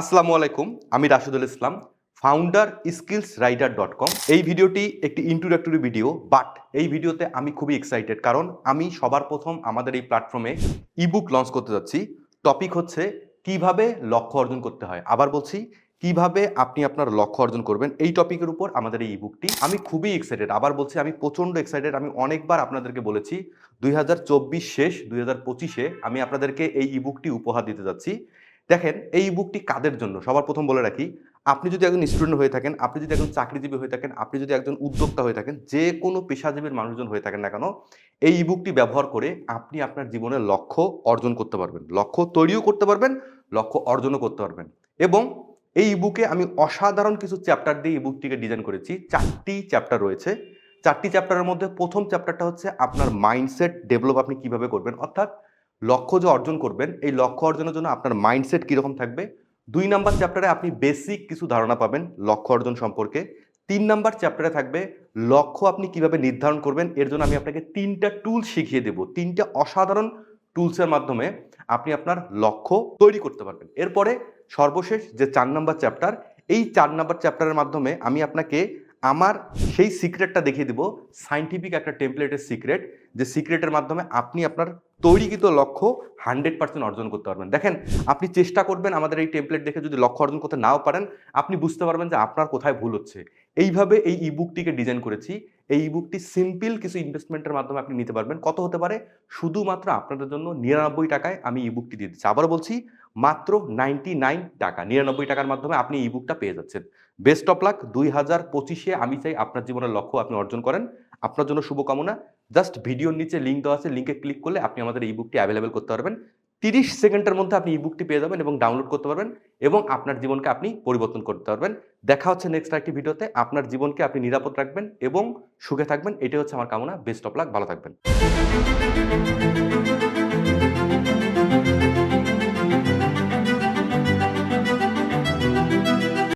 আসসালামু আলাইকুম, আমি Rashidul Islam founder skills rider dot com এই ভিডিওটি একটি ইন্ট্রোডাক্টরি ভিডিও বাট এই ভিডিওতে আমি খুবই এক্সাইটেড কারণ আমি সবার প্রথম আমাদের এই প্ল্যাটফর্মে ইবুক লঞ্চ করতে যাচ্ছি। টপিক হচ্ছে, কীভাবে লক্ষ্য অর্জন করতে হয়? আবার বলছি, কীভাবে আপনি আপনার লক্ষ্য অর্জন করবেন? এই টপিকের উপর আমাদের এই ইবুকটি আমি খুবই এক্সাইটেড আবার বলছি, আমি প্রচণ্ড এক্সাইটেড আমি অনেকবার আপনাদেরকে বলেছি, দুই হাজার চব্বিশ শেষ, দুই হাজার পঁচিশে আমি আপনাদেরকে এই ইবুকটি উপহার দিতে যাচ্ছি। দেখেন, এই বুকটি কাদের জন্য? সবার প্রথম বলে রাখি, আপনি যদি একজন স্টুডেন্ট হয়ে থাকেন, আপনি যদি একজন চাকরিজীবী হয়ে থাকেন, আপনি যদি একজন উদ্যোক্তা হয়ে থাকেন, যে কোনো পেশাজীবীর মানুষজন হয়ে থাকেন না কেন, এই বুকটি ব্যবহার করে আপনি আপনার জীবনের লক্ষ্য অর্জন করতে পারবেন। লক্ষ্য তৈরিও করতে পারবেন, লক্ষ্য অর্জনও করতে পারবেন। এবং এই বুকে আমি অসাধারণ কিছু চ্যাপ্টার দিয়ে এই বুকটিকে ডিজাইন করেছি। চারটি চ্যাপ্টার রয়েছে। চারটি চ্যাপ্টারের মধ্যে প্রথম চ্যাপ্টারটা হচ্ছে আপনার মাইন্ডসেট ডেভেলপ আপনি কীভাবে করবেন। অর্থাৎ লক্ষ্য যে অর্জন করবেন, এই লক্ষ্য অর্জনের জন্য আপনার মাইন্ডসেট কীরকম থাকবে? দুই নাম্বার চ্যাপ্টারে আপনি বেসিক কিছু ধারণা পাবেন লক্ষ্য অর্জন সম্পর্কে। তিন নাম্বার চ্যাপ্টারে থাকবে লক্ষ্য আপনি কীভাবে নির্ধারণ করবেন, এর জন্য আমি আপনাকে তিনটা টুল শিখিয়ে দেব। তিনটা অসাধারণ টুলসের মাধ্যমে আপনি আপনার লক্ষ্য তৈরি করতে পারবেন। এরপরে সর্বশেষ যে চার নাম্বার চ্যাপ্টার এই চার নাম্বার চ্যাপ্টারের মাধ্যমে আমি আপনাকে আমার সেই সিক্রেটটা দেখিয়ে দিব। সাইন্টিফিক একটা টেমপ্লেটের সিক্রেট যে সিক্রেটের মাধ্যমে আপনি আপনার তৈরিকৃত লক্ষ্য হান্ড্রেড পার্সেন্ট অর্জন করতে পারবেন। দেখেন, আপনি চেষ্টা করবেন আমাদের এই টেমপ্লেট দেখে যদি লক্ষ্য অর্জন করতে নাও পারেন, আপনি বুঝতে পারবেন যে আপনার কোথায় ভুল হচ্ছে। এইভাবে এই ইবুকটিকে ডিজাইন করেছি। এই ইবুকটি সিম্পল কিছু ইনভেস্টমেন্টের মাধ্যমে আপনি নিতে পারবেন। কত হতে পারে? শুধুমাত্র আপনাদের জন্য নিরানব্বই টাকায় আমি ইবুকটি দিয়ে দিচ্ছি। আবার বলছি, মাত্র নাইনটি নাইন টাকা, নিরানব্বই টাকার মাধ্যমে আপনি ইবুকটা পেয়ে যাচ্ছেন। বেস্ট অফ লাক দুই হাজার পঁচিশে আমি চাই আপনার জীবনের লক্ষ্য আপনি অর্জন করেন। আপনার জন্য শুভকামনা। জাস্ট ভিডিওর নিচে লিঙ্ক দেওয়া আছে লিঙ্কে ক্লিক করলে আপনি আমাদের এই বুকটি অ্যাভেলেবেল করতে পারবেন। তিরিশ সেকেন্ডের মধ্যে আপনি ইবুকটি বুকটি পেয়ে যাবেন এবং ডাউনলোড করতে পারবেন এবং আপনার জীবনকে আপনি পরিবর্তন করতে পারবেন। দেখা হচ্ছে নেক্সট একটি ভিডিওতে। আপনার জীবনকে আপনি নিরাপদ রাখবেন এবং সুখে থাকবেন। এটাই হচ্ছে আমার কামনা। বেস্ট অফ লাক ভালো থাকবেন।